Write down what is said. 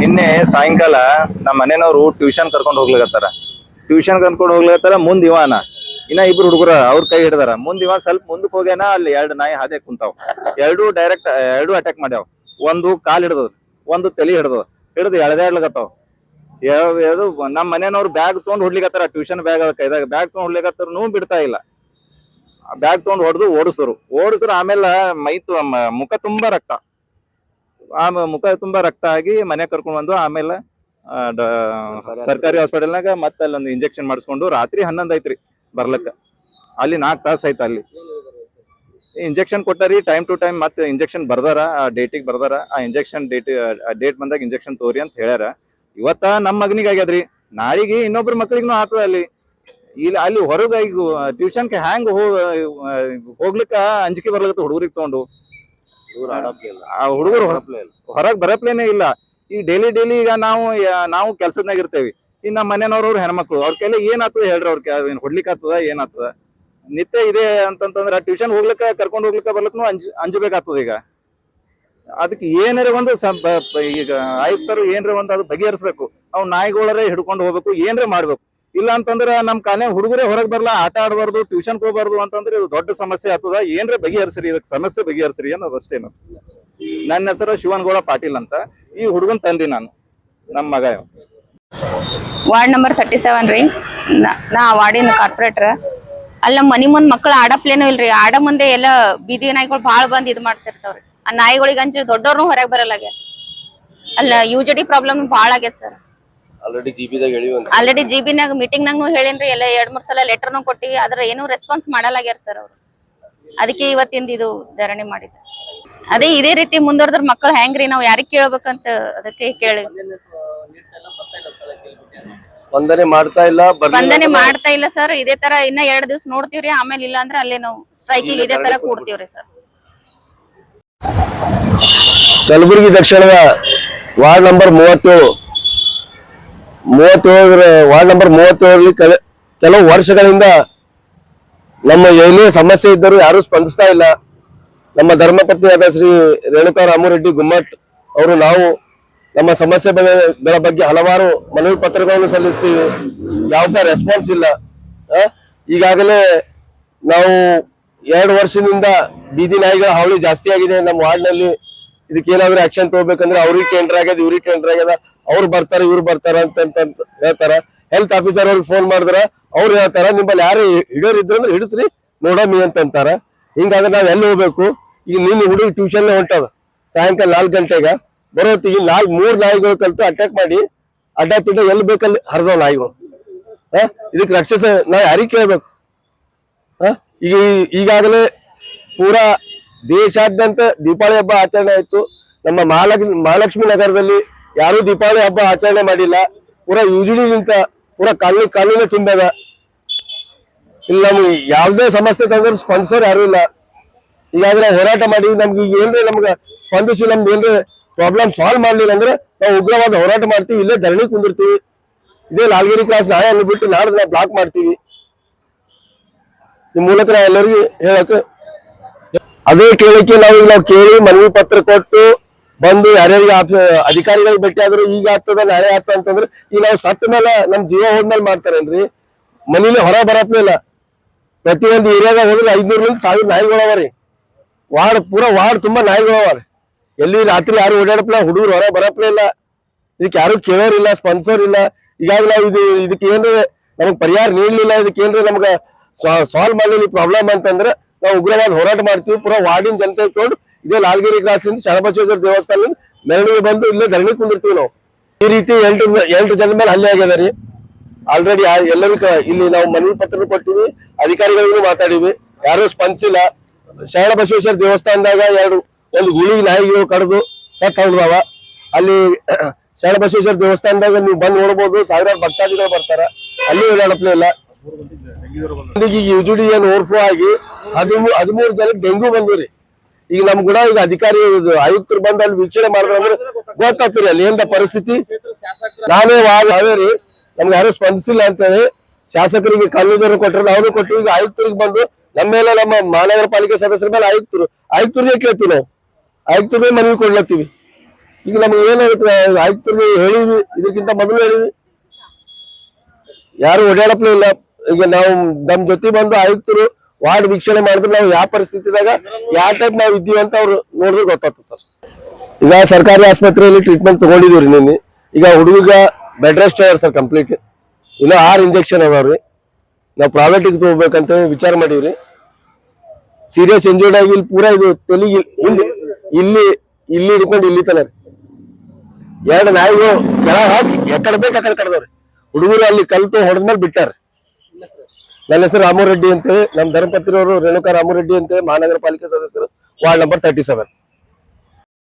ನಿನ್ನೆ ಸಾಯಂಕಾಲ ನಮ್ಮ ಮನೆಯವರು ಟ್ಯೂಷನ್ ಕರ್ಕೊಂಡು ಹೋಗ್ಲಿಕತ್ತಾರ. ಟ್ಯೂಷನ್ ಕರ್ಕೊಂಡು ಹೋಗ್ಲಿಕತ್ತಾರ, ಮುಂದ್ ಇವನ. ಇನ್ನ ಇಬ್ರು ಹುಡುಗರ ಅವ್ರ ಕೈ ಹಿಡ್ದಾರ. ಮುಂದ್ ಇವ ಸ್ವಲ್ಪ ಮುಂದಕ್ಕೆ ಹೋಗ್ಯಾನ, ಅಲ್ಲಿ ಎರಡು ನಾಯಿ ಹಾದೆ ಕುಂತಾವ್. ಎರಡು ಡೈರೆಕ್ಟ್ ಎರಡು ಅಟ್ಯಾಕ್ ಮಾಡ್ಯಾವ. ಒಂದು ಕಾಲ್ ಹಿಡ್ದದ, ಒಂದು ತಲೆ ಹಿಡ್ದದ. ಹಿಡ್ದು ಎಳ್ದಾಡ್ಲಕತ್ತಾವ ಯಾವ್ದು ನಮ್ಮ ಮನೆಯವ್ರು ಬ್ಯಾಗ್ ತೊಗೊಂಡು ಹೊಡ್ಲಿಕತ್ತಾರ ಟ್ಯೂಷನ್ ಬ್ಯಾಗ್ ಅದ ಕೈದಾಗ. ಬ್ಯಾಗ್ ತೊಗೊಂಡ್ ಹೊಡ್ಲಿಕತ್ತಾರ ಬಿಡ್ತಾ ಇಲ್ಲ. ಬ್ಯಾಗ್ ತೊಗೊಂಡು ಹೊಡೆದು ಓಡಿಸಿದ್ರು ಓಡಿಸ್ರು ಆಮೇಲೆ ಮ- ಮುಖ ತುಂಬಾ ರಕ್ತ. ಆಮೇಲೆ ಮುಖ ತುಂಬಾ ರಕ್ತ ಆಗಿ ಮನೆ ಕರ್ಕೊಂಡ್ ಬಂದು ಆಮೇಲೆ ಆ, ಸರ್ಕಾರಿ ಹಾಸ್ಪಿಟಲ್ನಾಗ ಮತ್ತೆ ಅಲ್ಲೊಂದು ಇಂಜೆಕ್ಷನ್ ಮಾಡಿಸ್ಕೊಂಡು ರಾತ್ರಿ ಹನ್ನೊಂದ್ ಐತ್ರಿ ಬರ್ಲಕ್ಕ. ಅಲ್ಲಿ ನಾಲ್ಕು ತಾಸು ಆಯ್ತು ಅಲ್ಲಿ. ಇಂಜೆಕ್ಷನ್ ಕೊಟ್ಟಾರಿ ಟೈಮ್ ಟು ಟೈಮ್ ಮತ್ತೆ ಇಂಜೆಕ್ಷನ್ ಬರ್ದಾರ ಆ ಡೇಟಿಗೆ ಬರ್ದಾರ. ಆ ಇಂಜೆಕ್ಷನ್ ಡೇಟ್ ಡೇಟ್ ಬಂದಾಗ ಇಂಜೆಕ್ಷನ್ ತೋರಿ ಅಂತ ಹೇಳ್ಯಾರ. ಇವತ್ತ ನಮ್ಮ ಮಗನಿಗೆ ಆಗ್ಯದ್ರಿ. ನಾಳಿಗೆ ಇನ್ನೊಬ್ರ ಮಕ್ಳಿಗೂ ಆತದ ಅಲ್ಲಿ. ಇಲ್ಲಿ ಅಲ್ಲಿ ಹೊರಗ ಈಗ ಟ್ಯೂಷನ್ಗೆ ಹ್ಯಾಂಗ್ ಹೋಗ್ಲಿಕ್ಕೆ ಹೋಗ್ಲಿಕ್ಕ ಅಂಜಿಕೆ ಬರ್ಲತ್ತ ಹುಡುಗರಿಗೆ ತಗೊಂಡು. ಆ ಹುಡುಗರು ಹೊರಗ್ ಬರಪ್ಲೇನೆ ಇಲ್ಲ. ಈ ಡೈಲಿ ಡೈಲಿ ಈಗ ನಾವು ಯಾ- ನಾವು ಕೆಲ್ಸದಾಗ ಇರ್ತೇವಿ. ಈಗ ನಮ್ಮ ಮನೆಯವ್ರವ್ರು ಹೆಣ್ಮಕ್ಳು ಅವ್ರ ಕೈಲಿ ಏನ್ ಆಗ್ತದ ಹೇಳ್ರಿ ಅವ್ರ ಏನ್ ಹೊಡ್ಲಿಕ್ ಆಗ್ತದ ಏನ್ ಆಗ್ತದ? ನಿತ್ಯ ಇದೆ ಅಂತಂತಂದ್ರ ಟ್ಯೂಷನ್ ಹೋಗ್ಲಿಕ್ಕ ಕರ್ಕೊಂಡ್ ಹೋಗ್ಲಿಕ್ಕ ಬರ್ಲಿಕ್ನು ಅಂಜ್ ಅಂಜಬೇಕಾಗ್ತದ ಈಗ. ಅದಕ್ಕೆ ಏನಾರ ಒಂದು ಸ- ಬ- ಬ- ಈಗ ಆಯುಕ್ತರು ಏನ್ರ ಒಂದು ಅದು ಬಗೆಹರಿಸ್ಬೇಕು. ಅವ್ ನಾಯಿಗಳರೇ ಹಿಡ್ಕೊಂಡು ಹೋಗ್ಬೇಕು ಏನ್ರ ಮಾಡ್ಬೇಕು. ಇಲ್ಲ ಅಂತಂದ್ರೆ ನಮ್ ಕಾಲೇ ಹುಡುಗರೇ ಹೊರಗ್ ಬರ್ಲಾ, ಆಟ ಆಡಬಾರ್ದು ಟ್ಯೂಷನ್ ಹೋಗ್ಬಾರ್ದು ಅಂತಂದ್ರೆ ಇದು ದೊಡ್ಡ ಸಮಸ್ಯೆ ಆಗ್ತದ. ಏನ್ರ ಬಗೆಹರಿಸ್ರಿ ಇದಕ್ಕೆ ಸಮಸ್ಯೆ ಬಗೆಹರಿಸ್ರಿ ಅನ್ನೋದು ಅಷ್ಟೇನು ನನ್ನ ಹೆಸರು ಶಿವನಗೌಡ ಪಾಟೀಲ್ ಅಂತ. ಈ ಹುಡುಗನ್ ತಂದಿ ನಾನು ನಮ್ಮ ಮಗ ವಾರ್ಡ್ ನಂಬರ್ ತರ್ಟಿ ಸೆವೆನ್ ರೀ. ನಾ- ವಾರ್ಡಿನ ಕಾರ್ಪೊರೇಟರ್ ಅಲ್ಲಿ ನಮ್ಮ ಮನಿ ಮುಂದ್ ಮಕ್ಳು ಆಡಪ್ಲೇನು ಇಲ್ರಿ. ಆಡ ಮುಂದೆ ಎಲ್ಲ ಬೀದಿ ನಾಯಿಗಳು ಭಾಳ ಬಂದ್ ಇದ್ ಮಾಡ್ತಿರ್ತಾವ್ರಿ. ಆ ನಾಯಿಗಳಿಗೆ ಅಂಜು ಹೊರಗೆ ಬರಲ್ಲಾಗ್ಯಾರ. ಅಲ್ಲ ಯು ಜಿ ಡಿ ಪ್ರಾಬ್ಲಮ್ ಭಾಳ ಆಗ್ಯದ ಸರ್. ಆಲ್ರೆಡಿ ಜಿಬಿದಾಗ ಹೇಳಿವಂತ. ಆಲ್ರೆಡಿ ಮೀಟಿಂಗ್ ನಂಗೂ ಹೇಳೇನ್ರಿ ಎಲ್ಲ ಎರಡ್ ಮೂರ್ ಸಲ ಲೆಟರ್ನು ಕೊಟ್ಟಿವಿ ಆದ್ರೆ ಏನೂ ರೆಸ್ಪಾನ್ಸ್ ಮಾಡಲಾಗ್ಯಾರ ಸರ್ ಅವರು. ಅದಕ್ಕೆ ಇವತ್ತಿಂದ ಇದು ಧರಣಿ ಮಾಡಿದ್ರು ಅದೇ ಇದೇ ರೀತಿ ಮುಂದುವರೆದ್ರ ಮಕ್ಕಳು ಹೆಂಗ್ರಿ ನಾವು ಯಾರಿಗ್ ಕೇಳ್ಬೇಕಂತ ಅದಕ್ಕೆ ಕೇಳಿ. ಸ್ಪಂದನೆ ಮಾಡ್ತಾ ಇಲ್ಲ ಸ್ಪಂದನೆ ಮಾಡ್ತಾ ಇಲ್ಲ ಸರ್ ಇದೇ ತರ ಇನ್ನ ಎರಡ್ ದಿವ್ಸ ನೋಡ್ತೀವ್ರಿ ಆಮೇಲೆ ಇಲ್ಲ ಅಂದ್ರೆ ಅಲ್ಲೇ ನಾವು ಸ್ಟ್ರೈಕಿಂಗ್ ಇದೇ ತರ ಕೂಡ್ತೀವ್ರಿ ಸರ್ ಕಲಬುರಗಿ ದಕ್ಷಿಣದ ವಾರ್ಡ್ ನಂಬರ್ ಮೂವತ್ತೇಳು ಮೂವತ್ತೇಳರ ವಾರ್ಡ್ ನಂಬರ್ ಮೂವತ್ತೇಳರಲ್ಲಿ ಕೆಲ, ಕೆಲವು ವರ್ಷಗಳಿಂದ ನಮ್ಮ ಏನೇ ಸಮಸ್ಯೆ ಇದ್ದರೂ ಯಾರೂ ಸ್ಪಂದಿಸ್ತಾ ಇಲ್ಲ. ನಮ್ಮ ಧರ್ಮಪತ್ನಿಯಾದ ಶ್ರೀ ರೇಣುಕಾ ರಾಮರೆಡ್ಡಿ ಗುಮ್ಮಟ್ ಅವರು ನಾವು ನಮ್ಮ ಸಮಸ್ಯೆಗಳ ಬಗ್ಗೆ ಹಲವಾರು ಮನವಿ ಪತ್ರಗಳನ್ನು ಸಲ್ಲಿಸ್ತೀವಿ. ಯಾವುದೇ ರೆಸ್ಪಾನ್ಸ್ ಇಲ್ಲ? ಈಗಾಗಲೇ ನಾವು ಎರಡು ವರ್ಷದಿಂದ ಬೀದಿ ನಾಯಿಗಳ ಹಾವಳಿ ಜಾಸ್ತಿ ಆಗಿದೆ. ನಮ್ಮ ವಾರ್ಡ್ನಲ್ಲಿ ಇದಕ್ಕೆ ಏನಾದ್ರು ಆಕ್ಷನ್ ತಗೋಬೇಕಂದ್ರೆ ಅವ್ರಿಗೆ ಟೆಂಡರ್ ಆಗ್ಯದ, ಇವ್ರಿಗೆ ಟೆಂಡರ್ ಆಗ್ಯದ. ಅವ್ರು ಬರ್ತಾರೆ, ಇವ್ರು ಬರ್ತಾರ ಅಂತ ಹೇಳ್ತಾರ. ಹೆಲ್ತ್ ಆಫೀಸರ್ ಅವ್ರಿಗೆ ಫೋನ್ ಮಾಡಿದ್ರ ಅವ್ರು ಹೇಳ್ತಾರ, ನಿಮ್ಮಲ್ಲಿ ಯಾರು ಹಿಡಿಯೋರ್ ಇದ್ರಂದ್ರೆ ಹಿಡಿಸ್ರಿ, ನೋಡಮಿ ಅಂತ ಅಂತಾರ. ಹಿಂಗಾದ್ರೆ ನಾವ್ ಎಲ್ಲಿ ಹೋಗ್ಬೇಕು? ಈಗ ನಿನ್ನ ಹುಡುಗಿ ಟ್ಯೂಷನ್ ಹೊಂಟದ. ಸಾಯಂಕಾಲ ನಾಲ್ಕು ಗಂಟೆಗ ಬರೋತ್ತಿಗೆ ನಾಲ್, ಮೂರ್ ನಾಯಿಗಳು ಕಲ್ತು ಅಟ್ಯಾಕ್ ಮಾಡಿ, ಅಡ್ಡ ತಿಂಡ ಎಲ್ಲಿ ಬೇಕಲ್ಲಿ ಹರಿದವ್ ನಾಯಿಗಳು. ಆ? ಇದಕ್ಕೆ ರಕ್ಷಿಸ, ನಾವ್ ಯಾರಿಗೆ ಕೇಳ್ಬೇಕು? ಈಗ ಈಗಾಗಲೇ ಪೂರಾ ದೇಶಾದ್ಯಂತ ದೀಪಾವಳಿ ಹಬ್ಬ ಆಚರಣೆ ಆಯ್ತು. ನಮ್ಮ ಮಹಾಲಕ್ಷ್ಮಿ ಮಹಾಲಕ್ಷ್ಮಿ ನಗರದಲ್ಲಿ ಯಾರು ದೀಪಾವಳಿ ಹಬ್ಬ ಆಚರಣೆ ಮಾಡಿಲ್ಲ. ಪೂರಾ ನಿಂತ ಪೂರಾ ಕಾಲನಿ ಕಾಲೋನಿ ತುಂಬದ ಇಲ್ಲಿ, ನಮ್ಗೆ ಯಾವುದೇ ಸಮಸ್ಯೆ ತಂದ್ರೆ ಸ್ಪಂದಿಸೋರು ಯಾರು ಇಲ್ಲ. ಈಗಾದ್ರೆ ಹೋರಾಟ ಮಾಡಿ ನಮ್ಗೆ ಈಗ ಏನ್ರಿ ನಮ್ಗೆ ಸ್ಪಂದಿಸಿ ನಮ್ದು ಏನ್ರಿ ಪ್ರಾಬ್ಲಮ್ ಸಾಲ್ವ್ ಮಾಡ್ಲಿಲ್ಲ ಅಂದ್ರೆ ನಾವು ಉಗ್ರವಾದ ಹೋರಾಟ ಮಾಡ್ತೀವಿ. ಇಲ್ಲೇ ಧರಣಿ ಕುಂದಿರ್ತೀವಿ. ಇದೇ ಲಾಲ್ಗಿರಿ ಕ್ಲಾಸ್ ನಾಳೆ ಬಿಟ್ಟು ನಾಡ್ದು ನಾವು ಬ್ಲಾಕ್ ಮಾಡ್ತೀವಿ. ನಿಮ್ಮ ಮೂಲಕ ನಾವು ಎಲ್ಲರಿಗೂ ಹೇಳಕ್ ಅದೇ ಕೇಳಿಕೆ ನಾವು ನಾವು ಕೇಳಿ ಮನವಿ ಪತ್ರ ಕೊಟ್ಟು ಬಂದು ಯಾರ್ಯಾರಿಗೆ ಅಧಿಕಾರಿಗಳಿಗೆ ಭೇಟಿ ಆದ್ರು ಈಗ ಆಗ್ತದ, ನಾಳೆ ಆಗ್ತದ ಅಂತಂದ್ರೆ ಈಗ ನಾವು ಸತ್ತ ಮೇಲೆ ನಮ್ ಜೀವ ಹೋದ್ಮೇಲೆ ಮಾಡ್ತಾರೇನ್ರಿ? ಮನೇಲಿ ಹೊರ ಬರತ್ನಿಲ್ಲ ಪ್ರತಿಯೊಂದು ಏರಿಯಾದಾಗ ಹೋದ್ರೆ ಐದ್ನೂರಿಂದ ಸಾವಿರ ನಾಯಿಗಳು ಅವ ರೀ. ವಾರ್ಡ್, ಪೂರಾ ವಾರ್ಡ್ ತುಂಬಾ ನಾಯಿಗಳು ಅವ ರೀ. ಎಲ್ಲಿ ರಾತ್ರಿ ಯಾರು ಓಡಾಡಪ್ಲ, ಹುಡುಗರು ಹೊರ ಬರಪ್ಲೇ ಇಲ್ಲ. ಇದಕ್ಕೆ ಯಾರು ಕೇಳೋರಿಲ್ಲ ಸ್ಪಾನ್ಸರ್ ಇಲ್ಲ. ಈಗಾಗಲೇ ಇದು ಇದಕ್ಕೆ ಏನ್ರಿ ನಮ್ಗೆ ಪರಿಹಾರ ನೀಡ್ಲಿಲ್ಲ, ಇದಕ್ಕೆ ಏನ್ರಿ ನಮ್ಗ ಸಾಲ್ವ್ ಮಾಡಲಿಲ್ಲ ಪ್ರಾಬ್ಲಮ್ ಅಂತಂದ್ರೆ ನಾವು ಉಗ್ರವಾದ ಹೋರಾಟ ಮಾಡ್ತೀವಿ. ಪೂರಾ ವಾರ್ಡಿನ ಜನತೆ ಇಟ್ಕೊಂಡು ಇದೇ ಲಾಲ್ಗಿರಿ ಕ್ಲಾಸ್ನಿಂದ ಶರಣಬಸವೇಶ್ವರ ದೇವಸ್ಥಾನದಿಂದ ಮೆರವಣಿಗೆ ಬಂದು ಇಲ್ಲೇ ಧರಣಿ ಕುಂದಿರ್ತೀವಿ ನಾವು. ಈ ರೀತಿ ಎಂಟು ಎಂಟು ಜನ ಮೇಲೆ ಹಲ್ಲೆ ಆಗ್ಯದ ರೀ. ಆಲ್ರೆಡಿ ಎಲ್ಲರೂ ಕ- ಇಲ್ಲಿ ನಾವು ಮನವಿ ಪತ್ರ ಕೊಟ್ಟಿವಿ, ಅಧಿಕಾರಿಗಳಿಗೂ ಮಾತಾಡಿವಿ. ಯಾರು ಸ್ಪಂದಿಸಿಲ್ಲ. ಶರಣ ಬಸವೇಶ್ವರ ದೇವಸ್ಥಾನದಾಗ ಎರಡು, ಒಂದು ಗುಳಿ ನಾಯಿಗಳು ಕಡ್ದು ಸತ್ ಹೊಡೆದವ ಅಲ್ಲಿ ಶರಣ ಬಸವೇಶ್ವರ ದೇವಸ್ಥಾನದಾಗ ನೀವು ಬಂದ್ ನೋಡ್ಬೋದು, ಸಾವಿರಾರು ಭಕ್ತಾದಿಗಳು ಬರ್ತಾರ. ಅಲ್ಲಿ ಓಡಾಡಪ್ಲೇ ಇಲ್ಲ. ಯುಜುಡಿ ಏನ್ ಓರ್ಫು ಆಗಿ ಹದಿಮೂರು ಹದಿಮೂರು ಜನಕ್ಕೆ ಡೆಂಗು ಬಂದ್ರಿ ಈಗ ನಮ್ ಕೂಡ ಈಗ ಅಧಿಕಾರಿ ಆಯುಕ್ತರು ಬಂದು ಅಲ್ಲಿ ವೀಕ್ಷಣೆ ಮಾಡಿದ್ರೆ ಗೊತ್ತಾಗ್ತೀರಿ ಅಲ್ಲಿ ಏನ್ ಪರಿಸ್ಥಿತಿ. ನಾನೇ ಹಾವೇರಿ ನಮ್ಗೆ ಯಾರು ಸ್ಪಂದಿಸಿಲ್ಲ ಅಂತೇಳಿ ಶಾಸಕರಿಗೆ ಕಲ್ಲಿದರು ಕೊಟ್ಟರು ನಾವು ಕೊಟ್ಟು ಈಗ ಆಯುಕ್ತರಿಗೆ ಬಂದು ನಮ್ಮ ಮೇಲೆ ನಮ್ಮ ಮಹಾನಗರ ಪಾಲಿಕೆ ಸದಸ್ಯರ ಮೇಲೆ ಆಯುಕ್ತರು, ಆಯುಕ್ತರಿಗೆ ಕೇಳ್ತೀವಿ ನಾವು. ಆಯುಕ್ತರಿಗೆ ಮನವಿ ಕೊಡ್ಲತ್ತೀವಿ. ಈಗ ನಮ್ಗೆ ಏನಾಗುತ್ತೆ ಆಯುಕ್ತರಿಗೆ ಹೇಳಿವಿ ಇದಕ್ಕಿಂತ ಮೊದಲು ಹೇಳಿವಿ ಯಾರು ಓಡಾಡಪ್ಲೇ ಇಲ್ಲ. ಈಗ ನಾವು ನಮ್ ಜೊತೆ ಬಂದು ಆಯುಕ್ತರು ವಾರ್ಡ್ ವೀಕ್ಷಣೆ ಮಾಡಿದ್ರೆ ನಾವು ಯಾವ ಪರಿಸ್ಥಿತಿದಾಗ ಯಾವ ಟೈಪ್ ನಾವು ಇದ್ದೀವಿ ಅಂತ ಅವ್ರು ನೋಡಿದ್ರೆ ಗೊತ್ತಾಗ್ತದೆ ಸರ್. ಈಗ ಸರ್ಕಾರಿ ಆಸ್ಪತ್ರೆಯಲ್ಲಿ ಟ್ರೀಟ್ಮೆಂಟ್ ತಗೊಂಡಿದೀವಿ ನಿನ್ನೆ. ಈಗ ಹುಡುಗ ಬೆಡ್ ರೆಸ್ಟ್ ಸರ್ ಕಂಪ್ಲೀಟ್ ಇನ್ನು ಆರ್ ಇಂಜೆಕ್ಷನ್ ಅದಾವ್ರಿ ನಾವು ಪ್ರೈವೇಟಿಗೆ ತಗೋಬೇಕಂತ ವಿಚಾರ ಮಾಡೀವ್ರಿ. ಸೀರಿಯಸ್ ಇಂಜೂರ್ಡ್ ಆಗಿ ಇಲ್ಲಿ ಪೂರಾ ಇದು ತೆಲಿಗೆ ಇಲ್ಲಿ ಇಲ್ಲಿ ಇಲ್ಲಿ ಹಿಡ್ಕೊಂಡು ಇಲ್ಲಿ ತನ ಎರಡು ನಾಯಿಗಳು ಕೆಳಗೆ ಹಾಕಿ ಎಕಡೆ ಬೇಕು ಕಡ್ದವ್ರಿ. ಹುಡುಗರು ಅಲ್ಲಿ ಕಲ್ತು ಹೊಡೆದ್ಮೇಲೆ ಬಿಟ್ಟಾರ ನನ್ನ ಹೆಸರು ರಾಮು ರೆಡ್ಡಿ ಅಂತೇಳಿ. ನಮ್ಮ ಧರ್ಮಪತ್ರಿಯವರು ರೇಣುಕಾ ರಾಮು ರೆಡ್ಡಿ ಅಂತೇಳಿ, ಮಹಾನಗರ ಪಾಲಿಕೆ ಸದಸ್ಯರು, ವಾರ್ಡ್ ನಂಬರ್ ತರ್ಟಿ ಸೆವೆನ್